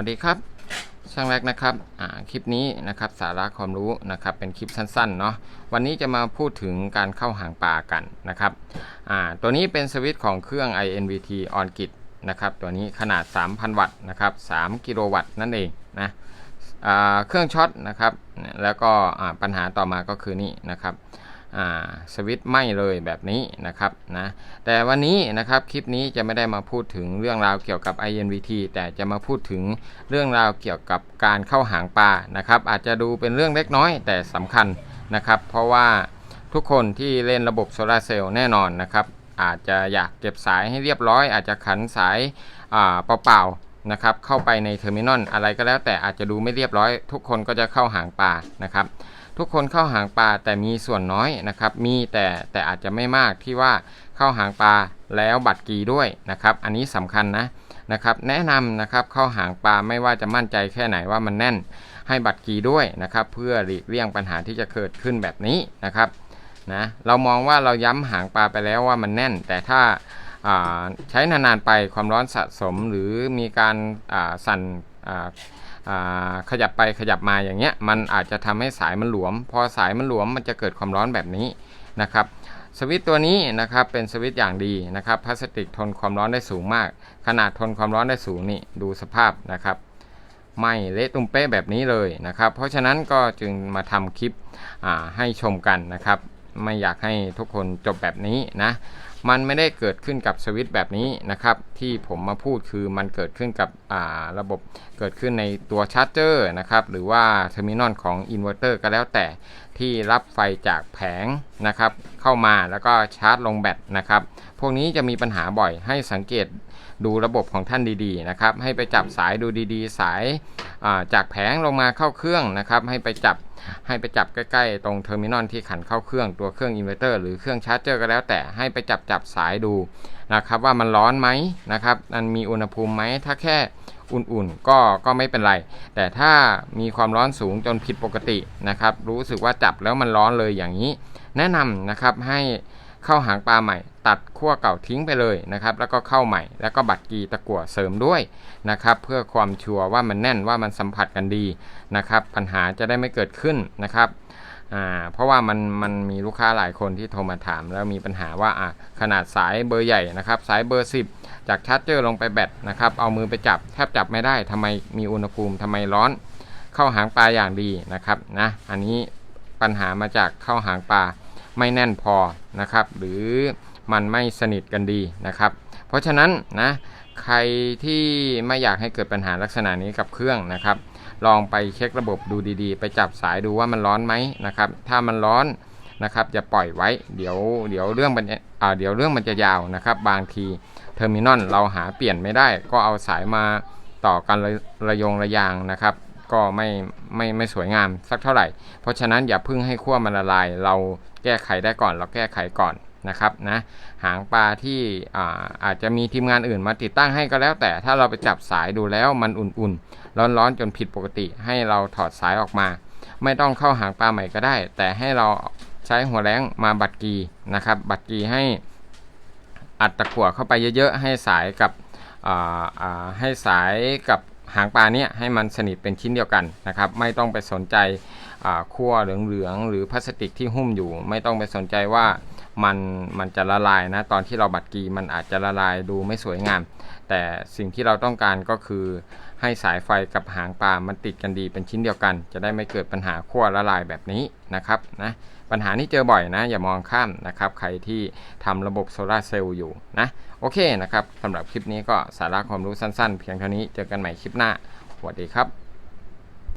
วัสดีครับ ช่างแรกนะครับคลิปนี้นะครับสาระความรู้นะครับเป็นคลิปสั้นๆเนาะวันนี้จะมาพูดถึงการเข้าหางปลากันนะครับตัวนี้เป็นสวิตช์ของเครื่อง INVT on grid นะครับตัวนี้ขนาด 3,000 วัตต์นะครับ3กิโลวัตต์นั่นเองนะเครื่องช็อตนะครับแล้วก็ปัญหาต่อมาก็คือนี่นะครับ สวิตช์ไหม้เลยแบบนี้นะครับนะแต่วันนี้นะครับคลิปนี้จะไม่ได้มาพูดถึงเรื่องราวเกี่ยวกับ INVT แต่จะมาพูดถึงเรื่องราวเกี่ยวกับการเข้าหางปลานะครับอาจจะดูเป็นเรื่องเล็กน้อยแต่สำคัญนะครับเพราะว่าทุกคนที่เล่นระบบโซลาเซลล์แน่นอนนะครับอาจจะอยากเก็บสายให้เรียบร้อย อาจจะขันสายาเปล่าๆนะครับเข้าไปในเทอร์มินอลอะไรก็แล้วแต่อาจจะดูไม่เรียบร้อย ทุกคนก็จะเข้าหางปลานะครับ ทุกคนเข้าหางปลาแต่มีส่วนน้อยนะครับ มีแต่แต่อาจจะไม่มากที่ว่าเข้าหางปลาแล้วบัตรกีด้วยนะครับ อันนี้สำคัญนะนะครับ แนะนำนะครับเข้าหางปลาไม่ว่าจะมั่นใจแค่ไหนว่ามันแน่น ให้บัตรกีด้วยนะครับ เพื่อหลีกเลี่ยงปัญหาที่จะเกิดขึ้นแบบนี้นะครับนะเรามองว่าเราย้ำหางปลาไปแล้วว่ามันแน่น แต่ถ้าาใช้นานๆไปความร้อนสะสมหรือมีการาสั่น ขยับไปขยับมาอย่างเงี้ยมันอาจจะทำให้สายมันหลวม พอสายมันหลวมมันจะเกิดความร้อนแบบนี้นะครับสวิตตัวนี้นะครับเป็นสวิตอย่างดีนะครับพลาสติกทนความร้อนได้สูงมาก ขนาดทนความร้อนได้สูงนี่ดูสภาพนะครับไม่เละตุ้มเป๊ะแบบนี้เลยนะครับเพราะฉะนั้นก็จึงมาทำคลิปให้ชมกันนะครับ ไม่อยากให้ทุกคนจบแบบนี้นะ มันไม่ได้เกิดขึ้นกับสวิตช์แบบนี้นะครับ ที่ผมมาพูดคือมันเกิดขึ้นกับระบบเกิดขึ้นในตัวชาร์จเจอร์นะครับ หรือว่าเทอร์มินอลของอินเวอร์เตอร์ก็แล้วแต่ที่รับไฟจากแผงนะครับ เข้ามาแล้วก็ชาร์จลงแบตนะครับ พวกนี้จะมีปัญหาบ่อยให้สังเกตดูระบบของท่านดีๆนะครับ ให้ไปจับสายดูดีๆ สายาจากแผงลงมาเข้าเครื่องนะครับ ให้ไปจับ ให้ไปจับใกล้ๆ ตรงเทอร์มินอลที่ขันเข้าเครื่องตัวเครื่องอินเวอร์เตอร์หรือเครื่องชาร์จเจอร์ก็แล้วแต่ให้ไปจับจับสายดูนะครับว่ามันร้อนไหมนะครับมันมีอุณหภูมิไหมถ้าแค่อุ่นๆ ก็ก็ไม่เป็นไร แต่ถ้ามีความร้อนสูงจนผิดปกตินะครับ รู้สึกว่าจับแล้วมันร้อนเลยอย่างนี้ แนะนำนะครับให้ เข้าหางปลาใหม่ ตัดขั้วเก่าทิ้งไปเลยนะครับ แล้วก็เข้าใหม่ แล้วก็บัดกีตะกั่วเสริมด้วยนะครับ เพื่อความชัวร์ว่ามันแน่นว่ามันสัมผัสกันดีนะครับ ปัญหาจะได้ไม่เกิดขึ้นนะครับเพราะว่ามันมันมีลูกค้าหลายคนที่โทรมาถาม แล้วมีปัญหาว่าขนาดสายเบอร์ใหญ่นะครับ สายเบอร์ 10 จากชาร์จเจอร์ลงไปแบตนะครับ เอามือไปจับแทบจับไม่ได้ทำไมมีอุณหภูมิทำไมร้อน เข้าหางปลาอย่างดีนะครับนะอันนี้ปัญหามาจากเข้าหางปลา ไม่แน่นพอนะครับ หรือมันไม่สนิทกันดีนะครับ เพราะฉะนั้นนะใครที่ไม่อยากให้เกิดปัญหาลักษณะนี้กับเครื่องนะครับ ลองไปเช็คระบบดูดีๆ ไปจับสายดูว่ามันร้อนไหมนะครับ ถ้ามันร้อนนะครับอย่าปล่อยไว้เดี๋ยวเดี๋ยวเรื่องมันอ่าเดี๋ยวเรื่องมันจะยาวนะครับ บางทีเทอร์มินอลเราหาเปลี่ยนไม่ได้ ก็เอาสายมาต่อกันระระยงระยางนะครับ ก็ไม่ไม่ไม่สวยงามสักเท่าไหร่ เพราะฉะนั้นอย่าเพึ่งให้ขั้วมันละลาย เราแก้ไขได้ก่อน เราแก้ไขก่อนนะครับนะหางปลาที่อาอาจจะมีทีมงานอื่นมาติดตั้งให้ก็แล้ว แต่ถ้าเราไปจับสายดูแล้วมันอุ่นๆ ร้อนๆจนผิดปกติ ให้เราถอดสายออกมา ไม่ต้องเข้าหางปลาใหม่ก็ได้ แต่ให้เราใช้หัวแรงมาบัดกีนะครับ บัดกีให้อัดตะกั่วเข้าไปเยอะๆ ให้สายกับให้สายกับ หางปลาเนี่ยให้มันสนิทเป็นชิ้นเดียวกันนะครับไม่ต้องไปสนใจขั้วเหลืองๆหรือพลาสติกที่หุ้มอยู่ ไม่ต้องไปสนใจว่า มันมันจะละลายนะตอนที่เราบัดกีมันอาจจะละลายดูไม่สวยงาม แต่สิ่งที่เราต้องการก็คือ ให้สายไฟกับหางปลามันติดกันดีเป็นชิ้นเดียวกัน จะได้ไม่เกิดปัญหาขั้วละลายแบบนี้นะครับนะปัญหานี้เจอบ่อยนะ อย่ามองข้ามนะครับใครที่ทำระบบโซลาเซลล์อยู่นะโอเคนะครับสำหรับคลิปนี้ก็สาระความรู้สั้นๆ เพียงเท่านี้เจอกันใหม่คลิปหน้าสวัสดีครับ